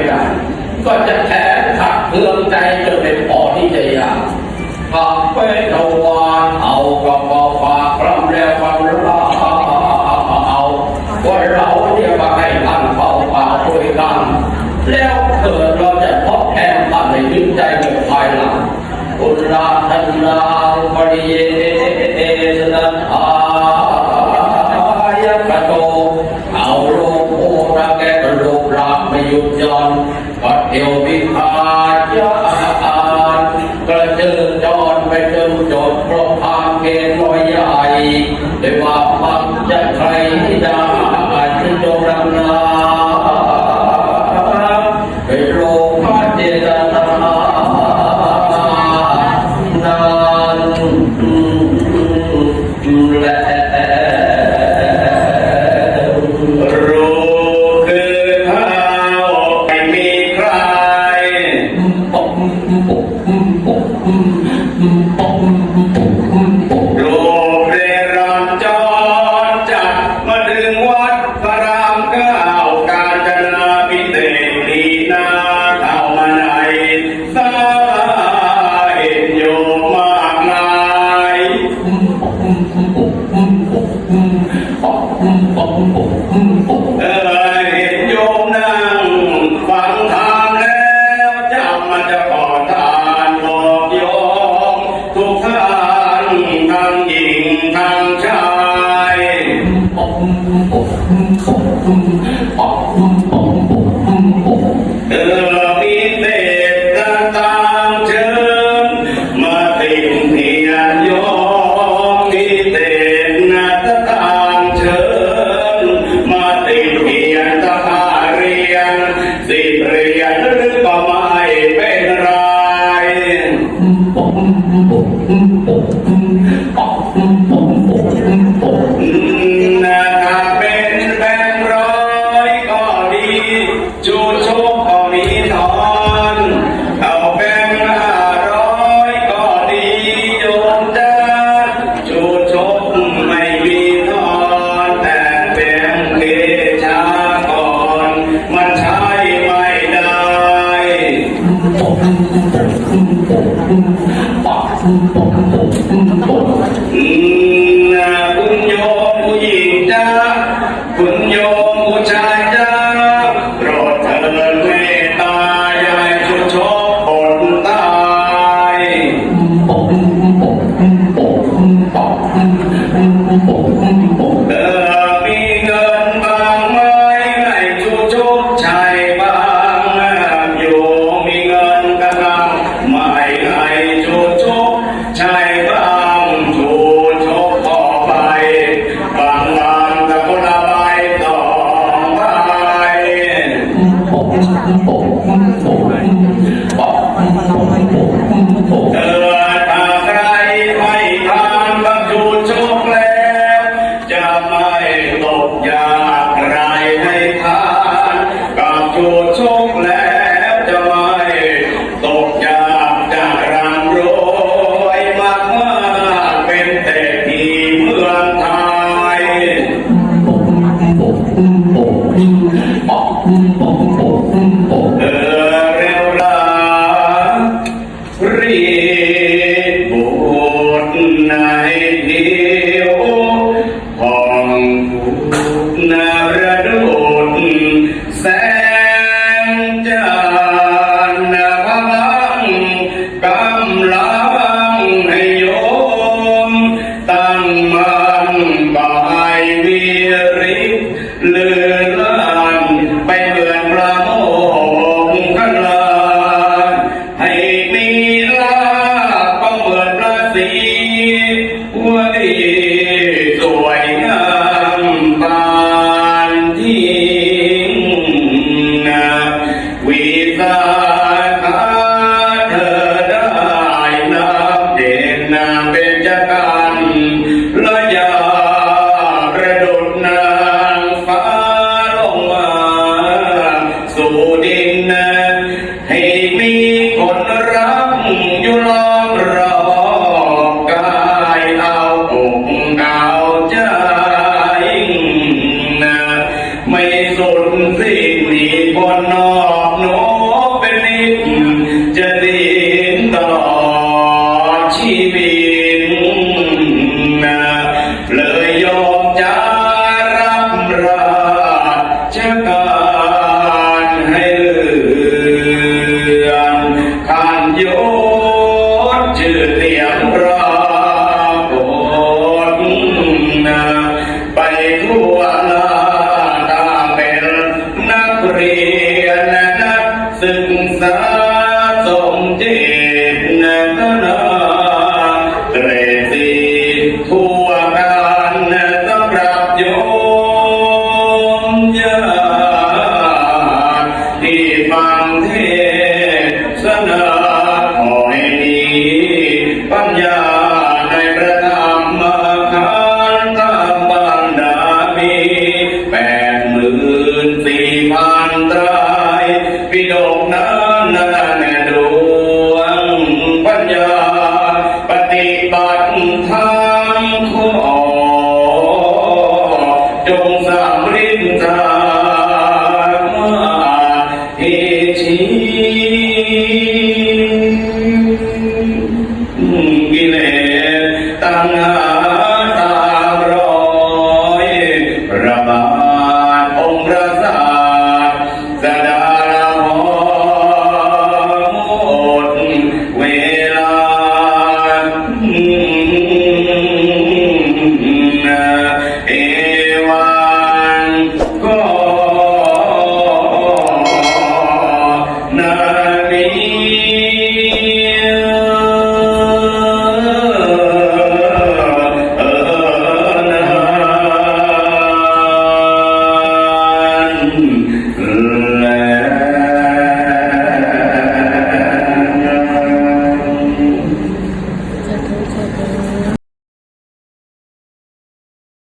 ไม่ได้ ก็จะแท้ขัดเคืองใจจนเป็นปอที่จะยาทำเปรนวานเอากระเป๋าฝากพร้อแล้วความรักเอาว่าเราเนี่ยมาให้ตั้งเป้าเป่าด้วยกันแล้วเกิดเราจะพบแทนมันในยึดใจในภายหลังอุลาทันลาปริเยสนันอายะกะโต เดววิพายาอานกระเจิงจอนไปเจิจบดพระพางเกณฑ์ลอยใหญ่ได้ว่าฟังจะใครได้จงรังาไปโลภะเจตนานานและ Oh. Oh. الرحيم